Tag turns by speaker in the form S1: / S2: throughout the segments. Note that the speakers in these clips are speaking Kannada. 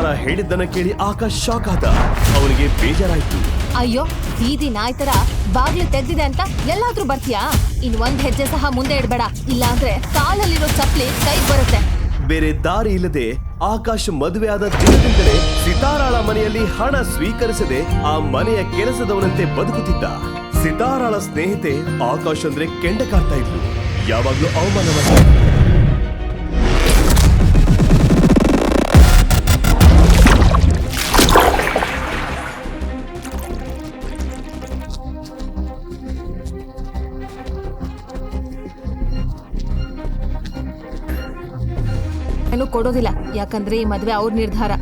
S1: ಸಿತಾರ ಹೇಳಿದ್ದನ್ನ ಕೇಳಿ ಆಕಾಶ್ ಶಾಕ್ ಆದ. ಅವನಿಗೆ ಬೇಜಾರಾಯ್ತು.
S2: ಅಯ್ಯೋ ಬೀದಿ ನಾಯ್ ತರ ಬಾಗ್ಲು ತೆಗ್ದಿದೆ ಅಂತ ಎಲ್ಲಾದ್ರೂ ಬರ್ತೀಯಾ? ಇನ್ ಒಂದ್ ಹೆಜ್ಜೆ ಸಹ ಮುಂದೆ ಇಡ್ಬೇಡ. ಇಲ್ಲಾಂದ್ರೆ ಕಾಲಲ್ಲಿರೋ ಚಪ್ಲಿ ಕೈಗ್ ಬರುತ್ತೆ.
S1: ಬೇರೆ ದಾರಿ ಇಲ್ಲದೆ ಆಕಾಶ್ ಮದುವೆ ಆದ ದಿನದಿಂದಲೇ ಸಿತಾರಾಳ ಮನೆಯಲ್ಲಿ ಹಣ ಸ್ವೀಕರಿಸದೆ ಆ ಮನೆಯ ಕೆಲಸದವನಂತೆ ಬದುಕುತ್ತಿದ್ದ. ಸಿತಾರಾಳ ಸ್ನೇಹಿತೆ ಆಕಾಶ್ ಅಂದ್ರೆ ಕೆಂಡ ಕಾಡ್ತಾ ಇದ್ಲು. ಯಾವಾಗ್ಲೂ ಅವಮಾನ ಮಾಡ್ತಾ
S2: ಕೊಡೋದಿಲ್ಲ. ಯಾಕಂದ್ರೆ ಈ ಮದ್ವೆ ಅವ್ರ ನಿರ್ಧಾರ.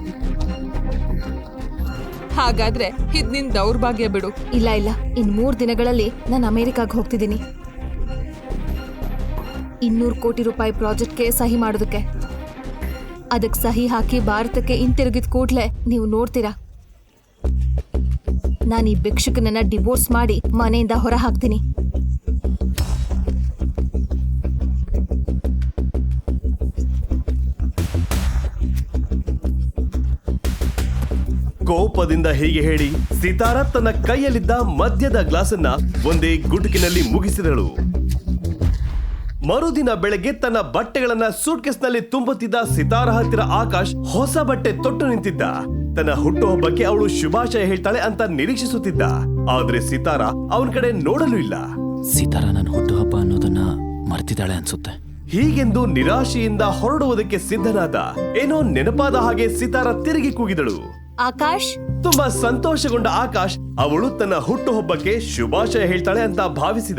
S3: ಹಾಗಾದ್ರೆ ಇದ್ ನಿನ್ ದೌರ್ಭಾಗ್ಯ ಬಿಡು.
S2: ಇಲ್ಲ ಇಲ್ಲ. ಇನ್ ಮೂರ್ ದಿನಗಳಲ್ಲಿ ನಾನು ಅಮೆರಿಕಾಗ್ ಹೋಗ್ತಿದ್ದೀನಿ ಇನ್ನೂರು ಕೋಟಿ ರೂಪಾಯಿ ಪ್ರಾಜೆಕ್ಟ್ಗೆ ಸಹಿ ಮಾಡೋದಕ್ಕೆ. ಅದಕ್ಕೆ ಸಹಿ ಹಾಕಿ ಭಾರತಕ್ಕೆ ಹಿಂತಿರುಗಿದ ಕೂಡ್ಲೆ ನೀವು ನೋಡ್ತೀರಾ? ನಾನು ಈ ಭಿಕ್ಷುಕನನ್ನ ಡಿವೋರ್ಸ್ ಮಾಡಿ ಮನೆಯಿಂದ ಹೊರ ಹಾಕ್ತೀನಿ.
S1: ಕೋಪದಿಂದ ಹೀಗೆ ಹೇಳಿ ಸಿತಾರ ತನ್ನ ಕೈಯಲ್ಲಿದ್ದ ಮದ್ಯದ ಗ್ಲಾಸನ್ನ ಒಂದೇ ಗುಟುಕಿನಲ್ಲಿ ಮುಗಿಸಿದಳು. ಮರುದಿನ ಬೆಳಗ್ಗೆ ತನ್ನ ಬಟ್ಟೆಗಳನ್ನ ಸೂಟ್ಕೇಸ್ನಲ್ಲಿ ತುಂಬುತ್ತಿದ್ದ ಸಿತಾರ ಹತ್ತಿರ ಆಕಾಶ್ ಹೊಸ ಬಟ್ಟೆ ತೊಟ್ಟು ನಿಂತಿದ್ದ. ತನ್ನ ಹುಟ್ಟುಹಬ್ಬಕ್ಕೆ ಅವಳು ಶುಭಾಶಯ ಹೇಳ್ತಾಳೆ ಅಂತ ನಿರೀಕ್ಷಿಸುತ್ತಿದ್ದ. ಆದ್ರೆ ಸಿತಾರ ಅವನ ಕಡೆ ನೋಡಲು ಇಲ್ಲ.
S4: ಸಿತಾರ ನನ್ನ ಹುಟ್ಟುಹಬ್ಬ ಅನ್ನೋದನ್ನ ಮರ್ತಿದ್ದಾಳೆ ಅನ್ಸುತ್ತೆ.
S1: ಹೀಗೆಂದು ನಿರಾಶೆಯಿಂದ ಹೊರಡುವುದಕ್ಕೆ ಸಿದ್ಧನಾದ. ಏನೋ ನೆನಪಾದ ಹಾಗೆ ಸಿತಾರ ತಿರುಗಿ ಕೂಗಿದಳು.
S2: ಆಕಾಶ್
S1: ತುಂಬಾ ಸಂತೋಷಗೊಂಡ ಆಕಾಶ್ ಅವಳು ತನ್ನ ಹುಟ್ಟುಹಬ್ಬಕ್ಕೆ ಶುಭಾಶಯ ಹೇಳ್ತಾಳೆ ಅಂತ ಭಾವಿಸಿದ.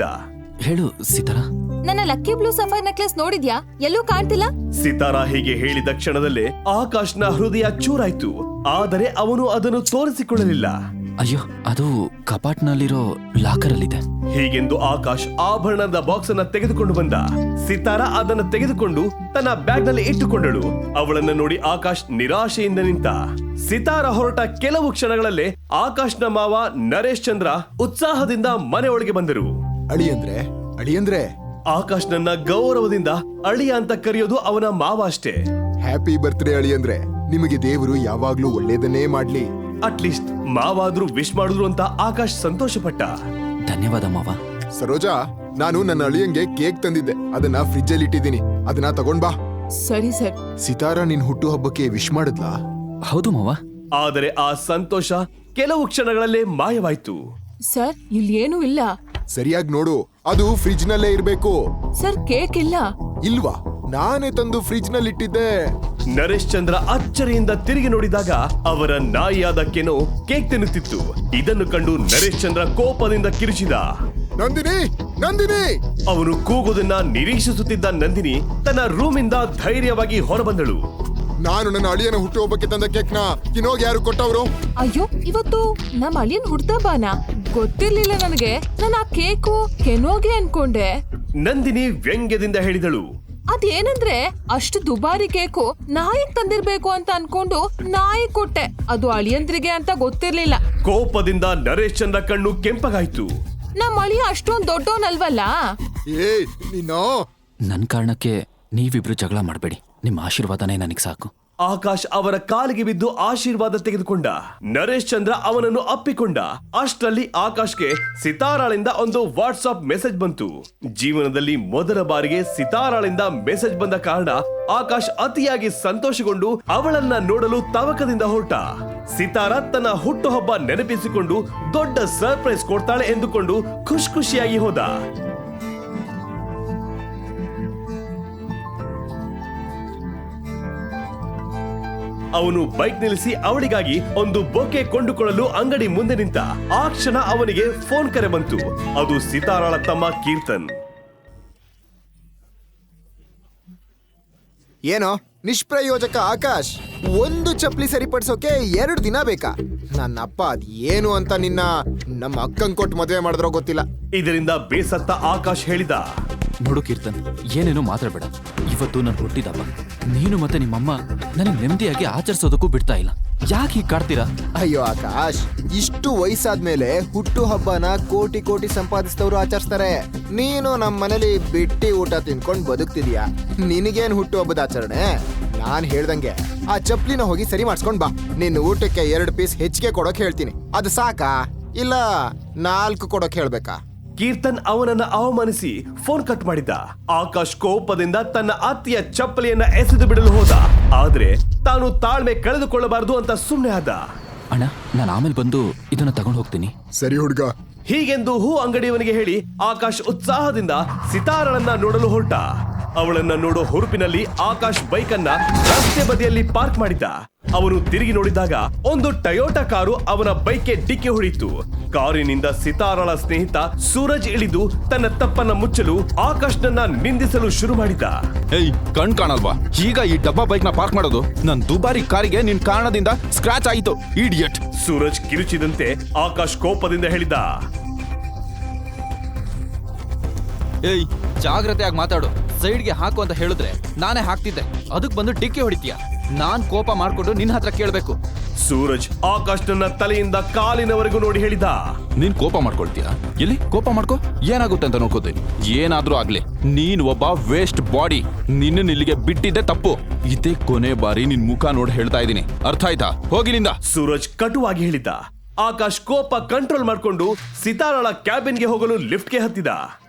S4: ಹೇಳು ಸಿತಾರಾ.
S2: ನನ್ನ ಲಕ್ಕಿ ಬ್ಲೂ ಸಫರ್ ನೆಕ್ಲೆಸ್ ನೋಡಿದ್ಯಾ? ಎಲ್ಲೂ ಕಾಣ್ತಿಲ್ಲ?
S1: ಸಿತಾರ ಹೀಗೆ ಹೇಳಿದ ಕ್ಷಣದಲ್ಲೇ ಆಕಾಶ್ನ ಹೃದಯ ಚೂರಾಯ್ತು. ಆದರೆ ಅವನು ಅದನ್ನು ತೋರಿಸಿಕೊಳ್ಳಲಿಲ್ಲ.
S4: ಅಯ್ಯೋ ಅದು ಕಪಾಟ್ನಲ್ಲಿರೋ ಲಾಕರಲ್ಲಿದೆ.
S1: ಹೀಗೆಂದು ಆಕಾಶ್ ಆಭರಣದ ಬಾಕ್ಸ್ ಅನ್ನ ತೆಗೆದುಕೊಂಡು ಬಂದ. ಸಿತಾರ ಅದನ್ನು ತೆಗೆದುಕೊಂಡು ತನ್ನ ಬ್ಯಾಗ್ನಲ್ಲಿ ಇಟ್ಟುಕೊಂಡಳು. ಅವಳನ್ನ ನೋಡಿ ಆಕಾಶ್ ನಿರಾಶೆಯಿಂದ ನಿಂತ. ಸಿತಾರ ಹೊರಟ ಕೆಲವು ಕ್ಷಣಗಳಲ್ಲೇ ಆಕಾಶ್ನ ಮಾವ ನರೇಶ್ ಚಂದ್ರ ಉತ್ಸಾಹದಿಂದ ಮನೆ ಒಳಗೆ ಬಂದರು.
S5: ಅಳಿಯಂದ್ರೆ ಅಳಿಯಂದ್ರೆ
S1: ಆಕಾಶ್ನನ್ನ ಗೌರವದಿಂದ ಅಳಿಯ ಅಂತ ಕರೆಯೋದು ಅವನ ಮಾವ ಅಷ್ಟೇ.
S5: ಹ್ಯಾಪಿ ಬರ್ತ್ಡೇ ಅಳಿಯಂದ್ರೆ ನಿಮಗೆ ದೇವರು ಯಾವಾಗ್ಲೂ ಒಳ್ಳೇದನ್ನೇ ಮಾಡ್ಲಿ.
S1: ಅಟ್ಲೀಸ್ಟ್ ಮಾವಾದ್ರೂ ವಿಶ್ ಮಾಡಿದ್ರು ಅಂತ ಆಕಾಶ್ ಸಂತೋಷಪಟ್ಟ.
S4: ಧನ್ಯವಾದ ಮಾವ.
S5: ಸರೋಜಾ ನಾನು ನನ್ನ ಅಳಿಯಂಗೆ ಕೇಕ್ ತಂದಿದ್ದೆ. ಅದನ್ನ ಫ್ರಿಜ್ ಅಲ್ಲಿ ಇಟ್ಟಿದ್ದೀನಿ. ಅದನ್ನ ತಗೊಂಡ್ ಬಾ.
S3: ಸರಿ ಸರ್.
S5: ಸಿತಾರ ನಿನ್ ಹುಟ್ಟು ಹಬ್ಬಕ್ಕೆ ವಿಶ್ ಮಾಡಿದ್ಲಾ?
S4: ಹೌದು ಮಾವ.
S1: ಆದರೆ ಆ ಸಂತೋಷ ಕೆಲವು ಕ್ಷಣಗಳಲ್ಲೇ ಮಾಯವಾಯ್ತು.
S3: ಸರ್ ಇಲ್ಲಿ ಏನೂ ಇಲ್ಲ.
S5: ಸರಿಯಾಗಿ ನೋಡು ಅದು ಫ್ರಿಜ್ ನಲ್ಲೇ ಇರ್ಬೇಕು.
S3: ಸರ್ ಕೇಕ್ ಇಲ್ಲ.
S5: ಇಲ್ವಾ? ನಾನೇ ತಂದು ಫ್ರಿಜ್ನಲ್ಲಿ ಇಟ್ಟಿದ್ದೆ.
S1: ನರೇಶ್ ಚಂದ್ರ ಅಚ್ಚರಿಯಿಂದ ತಿರುಗಿ ನೋಡಿದಾಗ ಅವರ ನಾಯಿಯಾದ ಕೆನೋ ಕೇಕ್ ತಿನ್ನುತ್ತಿತ್ತು. ಇದನ್ನು ಕಂಡು ನರೇಶ್ ಚಂದ್ರ ಕೋಪದಿಂದ ಕಿರುಚಿದ.
S5: ನಂದಿನಿ ನಂದಿನಿ!
S1: ಅವನು ಕೂಗುದನ್ನ ನಿರೀಕ್ಷಿಸುತ್ತಿದ್ದ ನಂದಿನಿ ತನ್ನ ರೂಮಿಂದ ಧೈರ್ಯವಾಗಿ ಹೊರಬಂದಳು.
S5: ನಾನು ನನ್ನ ಅಳಿಯನ ಹುಟ್ಟು ಹಬ್ಬಕ್ಕೆ ತಂದ ಕೇಕ್ನ ಕಿನೋಗ್ ಯಾರು ಕೊಟ್ಟವ್ರು?
S3: ಅಯ್ಯೋ ಇವತ್ತು ನಮ್ಮ ಅಳಿಯನ್ ಹುಡ್ದಬ್ಬಾನ ಗೊತ್ತಿರ್ಲಿಲ್ಲ ನನಗೆ. ನಾನು ಆ ಕೇಕು ಕೆನೋಗೆ ಅನ್ಕೊಂಡೆ.
S1: ನಂದಿನಿ ವ್ಯಂಗ್ಯದಿಂದ ಹೇಳಿದಳು.
S3: ಅದೇನಂದ್ರೆ ಅಷ್ಟು ದುಬಾರಿ ಕೇಕು ನಾಯಿಗ್ ತಂದಿರ್ಬೇಕು ಅಂತ ಅನ್ಕೊಂಡು ನಾಯಿ ಕೊಟ್ಟೆ. ಅದು ಅಳಿಯಂದ್ರಿಗೆ ಅಂತ ಗೊತ್ತಿರ್ಲಿಲ್ಲ.
S1: ಕೋಪದಿಂದ ನರೇಶ್ ಚಂದ್ರ ಕಣ್ಣು ಕೆಂಪಗಾಯ್ತು.
S3: ನಮ್ಮ ಅಳಿಯ ಅಷ್ಟೊಂದ್ ದೊಡ್ಡವನಲ್ವಲ್ಲ
S5: ಏ ನೀನು?
S4: ನನ್ನ ಕಾರಣಕ್ಕೆ ನೀವಿಬ್ರು ಜಗಳ ಮಾಡಬೇಡಿ. ನಿಮ್ಮ ಆಶೀರ್ವಾದನೇ ನನಗೆ ಸಾಕು.
S1: ಆಕಾಶ್ ಅವರ ಕಾಲಿಗೆ ಬಿದ್ದು ಆಶೀರ್ವಾದ ತೆಗೆದುಕೊಂಡ. ನರೇಶ್ ಚಂದ್ರ ಅವನನ್ನು ಅಪ್ಪಿಕೊಂಡ. ಅಷ್ಟರಲ್ಲಿ ಆಕಾಶ್ಗೆ ಸಿತಾರಾಳಿಂದ ಒಂದು ವಾಟ್ಸ್ಆಪ್ ಮೆಸೇಜ್ ಬಂತು. ಜೀವನದಲ್ಲಿ ಮೊದಲ ಬಾರಿಗೆ ಸಿತಾರಾಳಿಂದ ಮೆಸೇಜ್ ಬಂದ ಕಾರಣ ಆಕಾಶ್ ಅತಿಯಾಗಿ ಸಂತೋಷಗೊಂಡು ಅವಳನ್ನ ನೋಡಲು ತವಕದಿಂದ ಹೊರಟ. ಸಿತಾರ ತನ್ನ ಹುಟ್ಟುಹಬ್ಬ ನೆನಪಿಸಿಕೊಂಡು ದೊಡ್ಡ ಸರ್ಪ್ರೈಸ್ ಕೊಡ್ತಾಳೆ ಎಂದುಕೊಂಡು ಖುಷ್ ಖುಷಿಯಾಗಿ ಹೋದ. ಅವನು ಬೈಕ್ ನಿಲ್ಲಿಸಿ ಅವಳಿಗಾಗಿ ಒಂದು ಬೊಕೆ ಕೊಂಡುಕೊಳ್ಳಲು ಅಂಗಡಿ ಮುಂದೆ ನಿಂತ ಆ ಕ್ಷಣ ಅವನಿಗೆ ಫೋನ್ ಕರೆ ಬಂತು. ಅದು ಸಿತಾರಾಳ ತಮ್ಮ ಕೀರ್ತನ್.
S6: ಏನೋ? ನಿಷ್ಪ್ರಯೋಜಕ ಆಕಾಶ್ ಒಂದು ಚಪ್ಲಿ ಸರಿಪಡಿಸೋಕೆ ಎರಡು ದಿನ ಬೇಕಾ? ನನ್ನ ಅಪ್ಪ ಅದ್ ಏನು ಅಂತ ನಿನ್ನ ನಮ್ಮ ಅಕ್ಕಂಗ್ ಕೊಟ್ಟು ಮದುವೆ ಮಾಡಿದ್ರೋ ಗೊತ್ತಿಲ್ಲ.
S1: ಇದರಿಂದ ಬೇಸತ್ತ ಆಕಾಶ್ ಹೇಳಿದ
S4: ನೋಡು ಕೀರ್ತನ್, ಏನೇನೋ ಮಾತಾಡಬೇಡ. ಇವತ್ತು ನನ್ ಹುಟ್ಟಿದಪ್ಪ. ನೀನು ಮತ್ತೆ ನಿಮ್ಮಮ್ಮ ನನಗೆ ನೆಮ್ಮದಿಯಾಗಿ ಆಚರಿಸೋದಕ್ಕೂ ಬಿಡ್ತಾ ಇಲ್ಲ. ಯಾಕೆ ಹೀಗೆ ಕಾಡ್ತೀರಾ?
S6: ಅಯ್ಯೋ ಆಕಾಶ್, ಇಷ್ಟು ವಯಸ್ಸಾದ್ಮೇಲೆ ಹುಟ್ಟು ಹಬ್ಬನ ಕೋಟಿ ಕೋಟಿ ಸಂಪಾದಿಸಿದವರು ಆಚರಿಸ್ತಾರೆ. ನೀನು ನಮ್ಮ ಮನೇಲಿ ಬಿಟ್ಟಿ ಊಟ ತಿನ್ಕೊಂಡು ಬದುಕ್ತಿದ್ಯಾ? ನಿನಗೇನು ಹುಟ್ಟು ಹಬ್ಬದ ಆಚರಣೆ? ನಾನು ಹೇಳ್ದಂಗೆ, ಆ ಚಪ್ಲಿನ ಹೋಗಿ ಸರಿ ಮಾಡಿಸ್ಕೊಂಡ್ ಬಾ. ನಿನ್ನ ಊಟಕ್ಕೆ ಎರಡು ಪೀಸ್ ಹೆಚ್ಚಿಗೆ ಕೊಡೋಕೆ ಹೇಳ್ತೀನಿ. ಅದು ಸಾಕಾ? ಇಲ್ಲ ನಾಲ್ಕು ಕೊಡೋಕೆ ಹೇಳ್ಬೇಕಾ?
S1: ಕೀರ್ತನ್ ಅವನನ್ನ ಅವಮಾನಿಸಿ ಫೋನ್ ಕಟ್ ಮಾಡಿದ್ದ. ಆಕಾಶ್ ಕೋಪದಿಂದ ತನ್ನ ಅತ್ತಿಯ ಚಪ್ಪಲಿಯನ್ನ ಎಸೆದು ಬಿಡಲು ಹೋದ. ಆದ್ರೆ ತಾನು ತಾಳ್ಮೆ ಕಳೆದುಕೊಳ್ಳಬಾರದು ಅಂತ ಸುಮ್ಮನೆ ಆದ.
S4: ಅಣ್ಣ ನಾನು ಆಮೇಲೆ ಬಂದು ಇದನ್ನ ತಗೊಂಡು ಹೋಗ್ತೀನಿ.
S5: ಸರಿ ಹುಡುಗ.
S1: ಹೀಗೆಂದು ಹೂ ಅಂಗಡಿಯವನಿಗೆ ಹೇಳಿ ಆಕಾಶ್ ಉತ್ಸಾಹದಿಂದ ಸಿತಾರಳನ್ನ ನೋಡಲು ಹೊರಟ. ಅವಳನ್ನ ನೋಡೋ ಹುರುಪಿನಲ್ಲಿ ಆಕಾಶ್ ಬೈಕ್ ಅನ್ನ ರಸ್ತೆ ಬದಿಯಲ್ಲಿ ಪಾರ್ಕ್ ಮಾಡಿದ್ದ. ಅವನು ತಿರುಗಿ ನೋಡಿದಾಗ ಒಂದು ಟಯೋಟಾ ಕಾರು ಅವನ ಬೈಕ್ಗೆ ಡಿಕ್ಕಿ ಹೊಡಿತು ಕಾರಿನಿಂದ ಸಿತಾರಳ ಸ್ನೇಹಿತ ಸೂರಜ್ ಇಳಿದು ತನ್ನ ತಪ್ಪನ್ನ ಮುಚ್ಚಲು ಆಕಾಶ್ನನ್ನ ನಿಂದಿಸಲು ಶುರು ಮಾಡಿದ.
S7: ಏಯ್ ಕಣ್ ಕಾಣಲ್ವಾ? ಈಗ ಈ ಡಬ್ಬಾ ಬೈಕ್ನ ಪಾರ್ಕ್ ಮಾಡೋದು? ನನ್ ದುಬಾರಿ ಕಾರಿಗೆ ನಿನ್ ಕಾರಣದಿಂದ ಸ್ಕ್ರಾಚ್ ಆಯಿತು ಇಡಿಯಟ್
S1: ಸೂರಜ್ ಕಿರುಚಿದಂತೆ ಆಕಾಶ್ ಕೋಪದಿಂದ ಹೇಳಿದ.
S4: ಏಯ್ ಜಾಗ್ರತೆಯಾಗಿ ಮಾತಾಡು. ಸೈಡ್ಗೆ ಹಾಕು ಅಂತ ಹೇಳಿದ್ರೆ ನಾನೇ ಹಾಕ್ತಿದ್ದೆ. ಅದಕ್ಕೆ ಬಂದು ಡಿಕ್ಕಿ ಹೊಡಿತೀಯ? ನಾನ್ ಕೋಪ ಮಾಡ್ಕೊಂಡು ನಿನ್ನ ಹತ್ರ ಕೇಳ್ಬೇಕು.
S1: ಸೂರಜ್ ಆಕಾಶ್ನ ತಲೆಯಿಂದ ಕಾಲಿನವರೆಗೂ ನೋಡಿ ಹೇಳಿದ.
S7: ನೀನ್ ಕೋಪ ಮಾಡ್ಕೊಳ್ತೀಯ? ಎಲ್ಲಿ? ಕೋಪ ಮಾಡ್ಕೋ? ಏನಾಗುತ್ತೆ ಅಂತ ನೋಡ್ಕೋತೀನಿ ಏನಾದ್ರೂ ಆಗ್ಲಿ. ನೀನ್ ಒಬ್ಬ ವೇಸ್ಟ್ ಬಾಡಿ ನಿನ್ನ ಇಲ್ಲಿಗೆ ಬಿಟ್ಟಿದ್ದೆ ತಪ್ಪು. ಇದೇ ಕೊನೆ ಬಾರಿ ನಿನ್ ಮುಖ ನೋಡಿ ಹೇಳ್ತಾ ಇದೀನಿ ಅರ್ಥ ಆಯ್ತಾ? ಹೋಗಿನಿಂದ
S1: ಸೂರಜ್ ಕಟುವಾಗಿ ಹೇಳಿದ್ದ ಆಕಾಶ್ ಕೋಪ ಕಂಟ್ರೋಲ್ ಮಾಡ್ಕೊಂಡು ಸಿತಾರಳ ಕ್ಯಾಬಿನ್ಗೆ ಹೋಗಲು ಲಿಫ್ಟ್ಗೆ ಹತ್ತಿದ.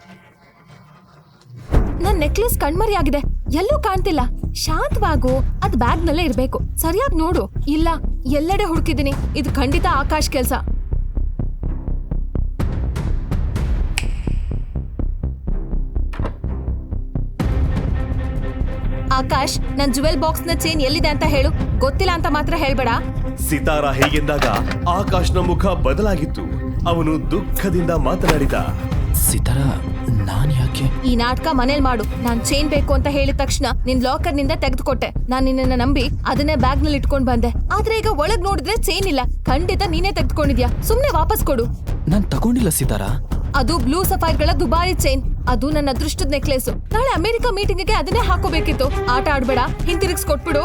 S2: ನನ್ ನೆಕ್ಲೆಸ್ ಕಣ್ಮರೆಯಾಗಿದೆ ಎಲ್ಲೂ ಕಾಣ್ತಿಲ್ಲ. ಶಾಂತವಾಗು ಅದ್ ಬ್ಯಾಗ್ ನಲ್ಲೇ ಇರ್ಬೇಕು. ಸರಿಯಾಗಿ ನೋಡು. ಇಲ್ಲ ಎಲ್ಲೆಡೆ ಹುಡುಕಿದೀನಿ ಇದು ಖಂಡಿತ ಆಕಾಶ್ ಕೆಲ್ಸ. ಆಕಾಶ್ ನನ್ ಜುವೆಲ್ ಬಾಕ್ಸ್ನ ಚೇನ್ ಎಲ್ಲಿದೆ ಅಂತ ಹೇಳು. ಗೊತ್ತಿಲ್ಲ ಅಂತ ಮಾತ್ರ ಹೇಳ್ಬೇಡ.
S1: ಸಿತಾರ ಹೀಗೆಂದಾಗ ಆಕಾಶ್ನ ಮುಖ ಬದಲಾಗಿತ್ತು. ಅವನು ದುಃಖದಿಂದ ಮಾತನಾಡಿದ.
S4: ಸಿತಾರ ನಾನ್ ಯಾಕೆ?
S2: ಈ ನಾಟಕ ಮನೇಲಿ ಮಾಡು. ನಾನ್ ಚೈನ್ ಬೇಕು ಅಂತ ಹೇಳಿದ ತಕ್ಷಣ ನಿನ್ ಲಾಕರ್ನಿಂದ ತೆಗೆದುಕೊಟ್ಟೆ. ನಾನ್ ನಿನ್ನ ನಂಬಿ ಅದನ್ನೇ ಬ್ಯಾಗ್ನಲ್ಲಿ ಇಟ್ಕೊಂಡ್ ಬಂದೆ. ಆದ್ರೆ ಈಗ ಒಳಗ್ ನೋಡಿದ್ರೆ ಚೈನ್ ಇಲ್ಲ. ಖಂಡಿತ ನೀನೇ ತೆಗೆದುಕೊಂಡಿದ್ಯಾ. ಸುಮ್ನೆ ವಾಪಸ್ ಕೊಡು.
S4: ನಾನ್ ತಗೊಂಡಿಲ್ಲ ಸಿತಾರ?
S2: ಅದು ಬ್ಲೂ ಸಫೈರ್ಗಳ ದುಬಾರಿ ಚೈನ್. ಅದು ನನ್ನ ಅದೃಷ್ಟದ ನೆಕ್ಲೇಸ್. ನಾಳೆ ಅಮೆರಿಕ ಮೀಟಿಂಗ್ಗೆ ಅದನ್ನೇ ಹಾಕೋಬೇಕಿತ್ತು. ಆಟ ಆಡ್ಬೇಡ. ಹಿಂತಿರುಗಿಸ್ ಕೊಟ್ಬಿಡು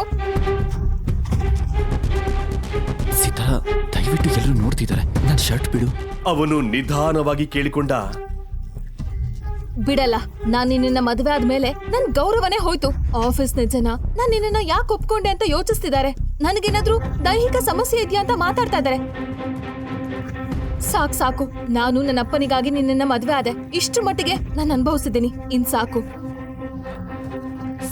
S4: ಸಿತಾರ ದಯವಿಟ್ಟು ಎಲ್ಲರೂ ನೋಡ್ತಿದ್ದಾರೆ ನನ್ನ ಶರ್ಟ್ ಬಿಡು.
S1: ಅವನು ನಿಧಾನವಾಗಿ ಕೇಳಿಕೊಂಡ.
S2: ಬಿಡಲ್ಲ. ನಾನ್ ನಿನ್ನ ಮದುವೆ ಆದ್ಮೇಲೆ ನನ್ ಗೌರವನೇ ಹೋಯ್ತು. ಆಫೀಸ್ ಜನ ನಾನ್ ನಿನ್ನ ಯಾಕೆ ಒಪ್ಕೊಂಡೆ ಅಂತ ಯೋಚಿಸ್ತಿದ್ದಾರೆ. ನನಗೇನಾದ್ರೂ ದೈಹಿಕ ಸಮಸ್ಯೆ ಇದೆಯಾ ಅಂತ ಮಾತಾಡ್ತಾ ಇದ್ದಾರೆ ಸಾಕ್ ಸಾಕು. ನಾನು ನನ್ನ ಅಪ್ಪನಿಗಾಗಿ ನಿನ್ನ ಮದುವೆ ಆದೆ. ಇಷ್ಟು ಮಟ್ಟಿಗೆ ನಾನು ಅನುಭವಿಸಿದ್ದೀನಿ. ಇನ್ ಸಾಕು.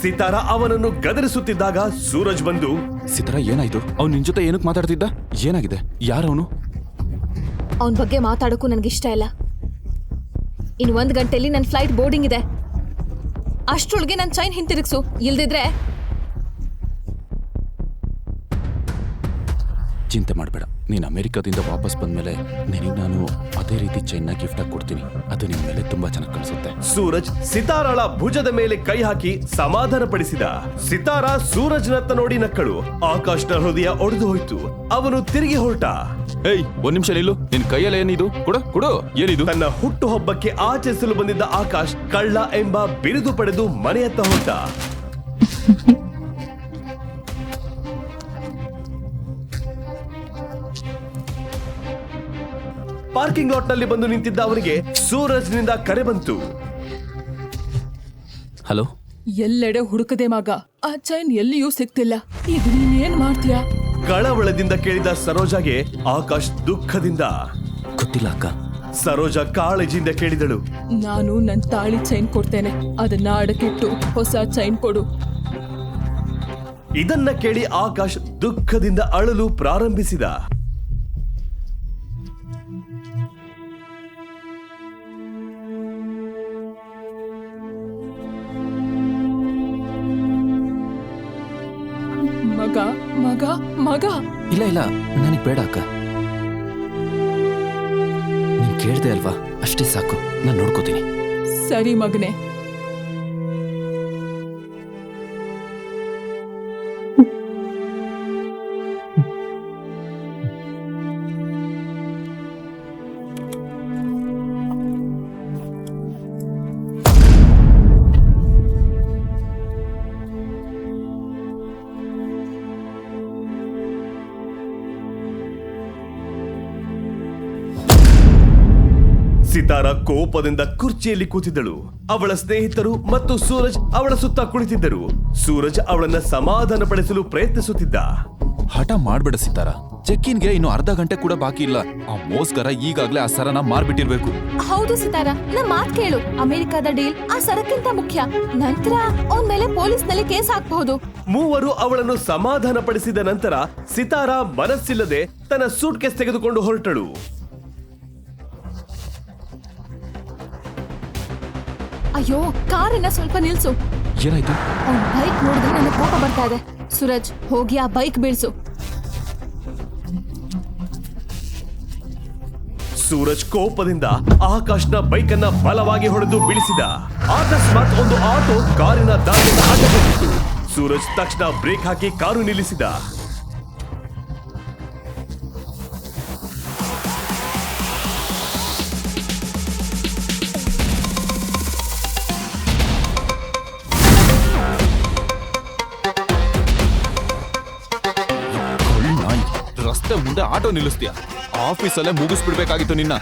S1: ಸಿತಾರ ಅವನನ್ನು ಗದರಿಸುತ್ತಿದ್ದಾಗ ಸೂರಜ್ ಬಂದು
S7: ಸಿತಾರ ಏನಾಯ್ತು? ಅವ್ನು ನಿನ್ ಜೊತೆ ಏನಕ್ಕೆ ಮಾತಾಡ್ತಿದ್ದ? ಏನಾಗಿದೆ? ಯಾರವನು?
S2: ಅವನ ಬಗ್ಗೆ ಮಾತಾಡೋಕ್ಕೂ ನನಗೆ ಇಷ್ಟ ಇಲ್ಲ. ಇನ್ ಒಂದು ಗಂಟೆಲಿ ನನ್ನ ಫ್ಲೈಟ್ ಬೋರ್ಡಿಂಗ್ ಇದೆ. ಅಷ್ಟೊಳಗೆ ನನ್ನ ಚೈನ್ ಹಿಂತಿರುಗಿಸು. ಇಲ್ದಿದ್ರೆ
S7: ಚಿಂತೆ ಮಾಡಬೇಡ. ನೀನು ಅಮೆರಿಕದಿಂದ ವಾಪಸ್ ಬಂದ್ಮೇಲೆ ನಿನಗೆ ನಾನು ಅದೇ ರೀತಿ ಚೈನ್ನ ಗಿಫ್ಟ್ ಆಗಿ ಕೊಡ್ತೀನಿ. ಅದು ನಿಮ್ಮ ಮೇಲೆ ತುಂಬಾ ಚೆನ್ನಾಗಿ ಕಾಣಿಸುತ್ತೆ.
S1: ಸೂರಜ್ ಸಿತಾರಳ ಭುಜದ ಮೇಲೆ ಕೈ ಹಾಕಿ ಸಮಾಧಾನ ಪಡಿಸಿದ ಸಿತಾರ ಸೂರಜ್ನತ್ತ ನೋಡಿ ನಕ್ಕಳು. ಆಕಾಶ್ನ ಹೃದಯ ಒಡೆದು ಹೋಯ್ತು. ಅವನು ತಿರುಗಿ ಹೊರಟ.
S7: ಏಯ್ ಒಂದ್ ನಿಮಿಷ ನಿಲ್ಲು ನಿನ್ ಕೈಯಲ್ಲಿ ಏನಿದು? ಕೊಡು ಕೊಡು. ಏನಿದು?
S1: ತನ್ನ ಹುಟ್ಟು ಹಬ್ಬಕ್ಕೆ ಆಚರಿಸಲು ಬಂದಿದ್ದ ಆಕಾಶ್ ಕಳ್ಳ ಎಂಬ ಬಿರುದು ಪಡೆದು ಮನೆಯತ್ತ ಹೊರಟ. ಪಾರ್ಕಿಂಗ್ ಲಾಟ್ನಲ್ಲಿ ಬಂದು ನಿಂತಿದ್ದ ಅವನಿಗೆ ಸೂರಜ್ನಿಂದ ಕರೆ ಬಂತು.
S4: ಹಲೋ?
S3: ಎಲ್ಲೆಡೆ ಹುಡುಕದೆ ಮಗ. ಆ ಚೈನ್ ಎಲ್ಲಿಯೂ ಸಿಗ್ತಿಲ್ಲ. ಇದು ನೀನ್ ಏನ್ ಮಾಡ್ತೀಯಾ?
S1: ಕಳವಳದಿಂದ ಕೇಳಿದ ಸರೋಜಾಗೆ ಆಕಾಶ್ ದುಃಖದಿಂದ.
S4: ಗೊತ್ತಿಲ್ಲ ಅಕ್ಕ.
S1: ಸರೋಜ ಕಾಳಜಿಯಿಂದ ಕೇಳಿದಳು.
S3: ನಾನು ನನ್ ತಾಳಿ ಚೈನ್ ಕೊಡ್ತೇನೆ. ಅದನ್ನ ಅಡಕಿಟ್ಟು ಹೊಸ ಚೈನ್ ಕೊಡು.
S1: ಇದನ್ನ ಕೇಳಿ ಆಕಾಶ್ ದುಃಖದಿಂದ ಅಳಲು ಪ್ರಾರಂಭಿಸಿದ.
S3: ಸರಿ ಮಗನೆ.
S1: ಸಿತಾರ ಕೋಪದಿಂದ ಕುರ್ಚಿಯಲ್ಲಿ ಕೂತಿದ್ದಳು. ಅವಳ ಸ್ನೇಹಿತರು ಮತ್ತು ಸೂರಜ್ ಅವಳ ಸುತ್ತ ಕುಳಿತಿದ್ದರು. ಸೂರಜ್ ಅವಳನ್ನ ಸಮಾಧಾನ ಪಡಿಸಲು ಪ್ರಯತ್ನಿಸುತ್ತಿದ್ದ.
S7: ಹಠ ಮಾಡ್ಬೇಡ ಸಿತಾರ. ಚೆಕ್ಕಿನ್ಗೆ ಇನ್ನು ಅರ್ಧ ಗಂಟೆ ಕೂಡ ಬಾಕಿ ಇಲ್ಲ. ಆ ಮೋಸ್ಕರ ಈಗಾಗ್ಲೇ ಆ ಸರನ ಮಾರ್ಬಿಟ್ಟಿರ್ಬೇಕು.
S2: ಹೌದು ಸಿತಾರ ನಮ್ಮ ಮಾತ್ ಕೇಳು. ಅಮೆರಿಕದ ಡೀಲ್ ಆ ಸರಕ್ಕಿಂತ ಮುಖ್ಯ. ನಂತರ ಅವನ ಮೇಲೆ ಪೊಲೀಸ್ನಲ್ಲಿ ಕೇಸ್ ಹಾಕಬಹುದು.
S1: ಮೂವರು ಅವಳನ್ನು ಸಮಾಧಾನ ಪಡಿಸಿದ ನಂತರ ಸಿತಾರ ಮನಸ್ಸಿಲ್ಲದೆ ತನ್ನ ಸೂಟ್ ಕೇಸ್ ತೆಗೆದುಕೊಂಡು ಹೊರಟಳು.
S2: ಅಯ್ಯೋ ಕಾರನ್ನ ಸ್ವಲ್ಪ ನಿಲ್ಸು.
S7: ಏನಾಯ್ತು?
S2: ಅವ್ನ್ ಬೈಕ್ ನೋಡಿದ್ರೆ ನನಗೆ ಕೋಪ ಬರ್ತಾ ಇದೆ. ಸೂರಜ್ ಹೋಗಿ ಆ ಬೈಕ್ ಬೀಳ್ಸು.
S1: ಸೂರಜ್ ಕೋಪದಿಂದ ಆಕಾಶ್ನ ಬೈಕ್ ಅನ್ನ ಬಲವಾಗಿ ಹೊಡೆದು ಬೀಳಿಸಿದ. ಅಕಸ್ಮಾತ್ ಒಂದು ಆಟೋ ಕಾರಿನ ದಾರಿ ಸೂರಜ್ ತಕ್ಷಣ ಬ್ರೇಕ್ ಹಾಕಿ ಕಾರು ನಿಲ್ಲಿಸಿದ.
S7: ಮುಂದೆ ಆಟೋ ನಿಲ್ಲಿಸ್ತೀಯ? ಆಫೀಸಲ್ಲೇ ಮುಗಿಸ್ಬಿಡ್ಬೇಕಾಗಿತ್ತು ನಿನ್ನ.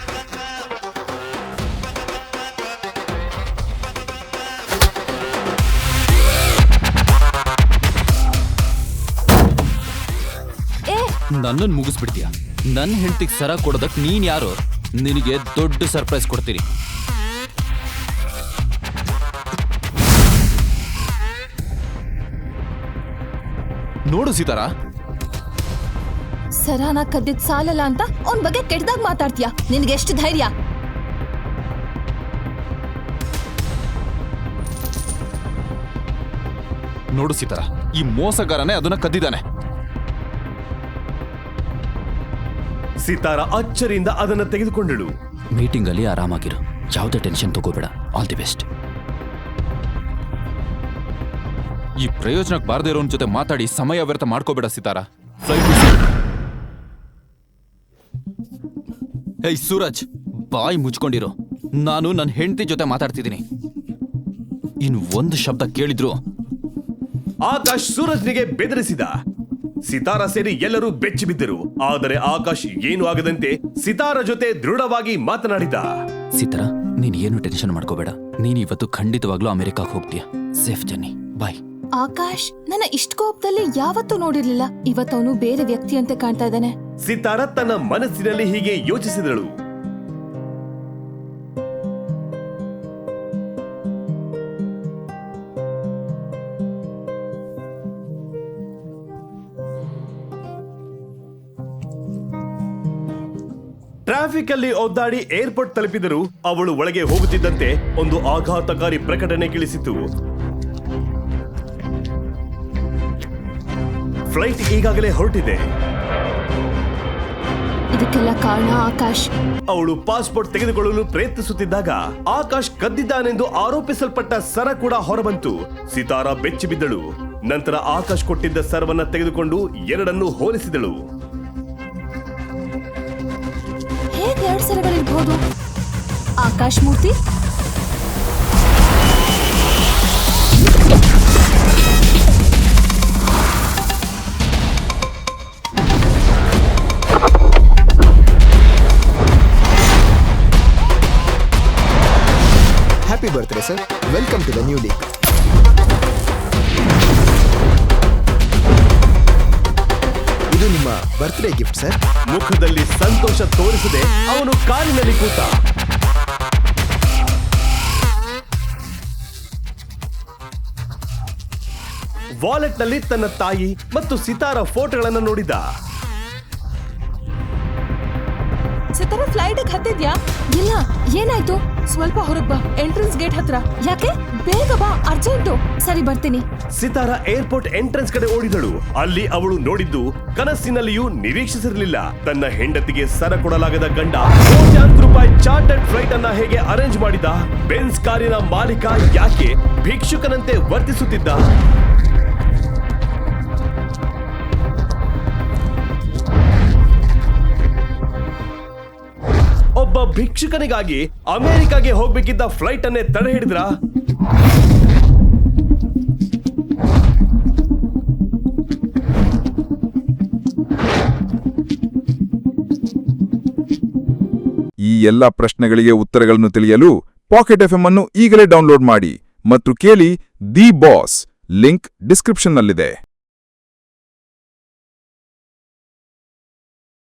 S4: ನನ್ನನ್ನು ಮುಗಿಸ್ಬಿಡ್ತೀಯ? ನನ್ನ ಹೆಂಡತಿಗೆ ಸರ ಕೊಡೋದಕ್ಕೆ ನೀನ್ ಯಾರು? ನಿನಗೆ ದೊಡ್ಡ ಸರ್ಪ್ರೈಸ್ ಕೊಡ್ತೀನಿ.
S7: ನೋಡು ಸಿತಾರ.
S2: ಸರಾನ ಕದ್ದಿದ್ ಸಾಲಲ್ಲ ಅಂತ ಅವನ್ ಬಗ್ಗೆ ಕೆಟ್ಟದಾಗ ಮಾತಾಡ್ತೀಯ? ನಿನ್ಗೆ ಎಷ್ಟು ಧೈರ್ಯ?
S7: ನೋಡು ಸೀತಾರ ಈ ಮೋಸಗಾರನೇ ಅದನ್ನ ಕದ್ದಿದ್ದಾನೆ.
S1: ಸೀತಾರ ಅಚ್ಚರಿಯಿಂದ ಅದನ್ನ ತೆಗೆದುಕೊಂಡಳು.
S4: ಮೀಟಿಂಗ್ ಅಲ್ಲಿ ಆರಾಮಾಗಿರು. ಯಾವುದೇ ಟೆನ್ಷನ್ ತಗೋಬೇಡ. ಆಲ್ ದಿ ಬೆಸ್ಟ್
S7: ಈ ಪ್ರಯೋಜನಕ್ಕೆ ಬಾರದೇ ಇರೋನ್ ಜೊತೆ ಮಾತಾಡಿ ಸಮಯ ವ್ಯರ್ಥ ಮಾಡ್ಕೋಬೇಡ ಸಿತಾರ.
S4: ಏಯ್ ಸೂರಜ್ ಬಾಯಿ ಮುಚ್ಕೊಂಡಿರು. ನಾನು ನನ್ನ ಹೆಂಡತಿ ಜೊತೆ ಮಾತಾಡ್ತಿದ್ದೀನಿ. ಇನ್ ಒಂದು ಶಬ್ದ ಕೇಳಿದ್ರು.
S1: ಆಕಾಶ್ ಸೂರಜ್ನಿಗೆ ಬೆದರಿಸಿದ. ಸಿತಾರ ಸೇರಿ ಎಲ್ಲರೂ ಬೆಚ್ಚಿ ಬಿದ್ದರು. ಆದರೆ ಆಕಾಶ್ ಏನು ಆಗದಂತೆ ಸಿತಾರ ಜೊತೆ ದೃಢವಾಗಿ ಮಾತನಾಡಿದ.
S4: ಸಿತಾರ ನೀನ್ ಏನು ಟೆನ್ಷನ್ ಮಾಡ್ಕೋಬೇಡ. ನೀನ್ ಇವತ್ತು ಖಂಡಿತವಾಗ್ಲೂ ಅಮೆರಿಕಾಗ್ ಹೋಗ್ತೀಯ. Safe journey. ಬಾಯ್.
S2: ಆಕಾಶ್, ನನ್ನ ಇಷ್ಟ ಕೋಪದಲ್ಲಿ ಯಾವತ್ತೂ ನೋಡಿರ್ಲಿಲ್ಲ. ಇವತ್ತವನು ಬೇರೆ ವ್ಯಕ್ತಿ ಅಂತ ಕಾಣ್ತಾ ಇದ್ದಾನೆ.
S1: ಸಿತಾರ ತನ್ನ ಮನಸ್ಸಿನಲ್ಲಿ ಹೀಗೆ ಯೋಚಿಸಿದಳು. ಟ್ರಾಫಿಕ್ ಅಲ್ಲಿ ಒದ್ದಾಡಿ ಏರ್ಪೋರ್ಟ್ ತಲುಪಿದರೂ ಅವಳು ಒಳಗೆ ಹೋಗುತ್ತಿದ್ದಂತೆ ಒಂದು ಆಘಾತಕಾರಿ ಪ್ರಕಟಣೆ ಕೇಳಿಸಿತು. ಫ್ಲೈಟ್ ಈಗಾಗಲೇ ಹೊರಟಿದೆ.
S2: ಇದಕ್ಕೆಲ್ಲ ಕಾರಣ ಆಕಾಶ್.
S1: ಅವಳು ಪಾಸ್ಪೋರ್ಟ್ ತೆಗೆದುಕೊಳ್ಳಲು ಪ್ರಯತ್ನಿಸುತ್ತಿದ್ದಾಗ ಆಕಾಶ್ ಕದ್ದಿದ್ದಾನೆಂದು ಆರೋಪಿಸಲ್ಪಟ್ಟ ಸರ ಕೂಡ ಹೊರಬಂತು. ಸಿತಾರಾ ಬೆಚ್ಚಿ ಬಿದ್ದಳು. ನಂತರ ಆಕಾಶ್ ಕೊಟ್ಟಿದ್ದ ಸರವನ್ನ ತೆಗೆದುಕೊಂಡು ಎರಡನ್ನು ಹೋಲಿಸಿದಳು.
S2: ಹೇಗೆ ಎರಡ್ ಸರಗಳಿರ್ಬೋದು? Akash Murthy
S6: happy birthday sir welcome to the new league ಇದು ನಿಮ್ಮ ಬರ್ತ್ಡೇ ಗಿಫ್ಟ್ ಸರ್
S1: ಮುಖದಲ್ಲಿ ಸಂತೋಷ ತೋರಿಸದೆ ಅವನು ಕಾರಿನಲ್ಲಿ ಕೂತ. ವಾಲೆಟ್ನಲ್ಲಿ ತನ್ನ ತಾಯಿ ಮತ್ತು ಸಿತಾರ ಫೋಟೋಗಳನ್ನು ನೋಡಿದ.
S3: ಸಿತಾರ ಫ್ಲೈಟ್ ಹತ್ತಿದ್ಯಾ?
S2: ಇಲ್ಲ. ಏನಾಯ್ತು?
S3: ಸ್ವಲ್ಪ ಹೊರಗ್ ಬಾ. ಎಂಟ್ರೆನ್ಸ್ ಗೇಟ್ ಹತ್ರ.
S2: ಯಾಕೆ? ಬೇಗ ಬಾ. ಅರ್ಜೆಂಟು ಸರಿ, ಬರ್ತೀನಿ.
S1: ಸಿತಾರ ಏರ್ಪೋರ್ಟ್ ಎಂಟ್ರೆನ್ಸ್ ಕಡೆ ಓಡಿದಳು. ಅಲ್ಲಿ ಅವಳು ನೋಡಿದ್ದು ಕನಸಿನಲ್ಲಿಯೂ ನಿರೀಕ್ಷಿಸಿರಲಿಲ್ಲ. ತನ್ನ ಹೆಂಡತಿಗೆ ಸರ ಕೊಡಲಾಗದ ಗಂಡ ಕೋಟ್ಯಾಂತರ ರೂಪಾಯಿ ಚಾರ್ಟರ್ಡ್ ಫ್ಲೈಟ್ ಅನ್ನ ಹೇಗೆ ಅರೇಂಜ್ ಮಾಡಿದ? ಬೆನ್ಸ್ ಕಾರಿನ ಮಾಲೀಕ ಯಾಕೆ ಭಿಕ್ಷುಕನಂತೆ ವರ್ತಿಸುತ್ತಿದ್ದ? ಒಬ್ಬ ಭಿಕ್ಷುಕನಿಗಾಗಿ ಅಮೆರಿಕಾಗೆ ಹೋಗ್ಬೇಕಿದ್ದ ಫ್ಲೈಟ್ ಅನ್ನೇ ತಡೆ ಹಿಡಿದ್ರ?
S8: ಈ ಎಲ್ಲ ಪ್ರಶ್ನೆಗಳಿಗೆ ಉತ್ತರಗಳನ್ನು ತಿಳಿಯಲು ಪಾಕೆಟ್ ಎಫ್ಎಂ ಅನ್ನು ಈಗಲೇ ಡೌನ್ಲೋಡ್ ಮಾಡಿ ಮತ್ತು ಕೇಳಿ ದಿ ಬಾಸ್ ಲಿಂಕ್ ಡಿಸ್ಕ್ರಿಪ್ಷನ್ನಲ್ಲಿದೆ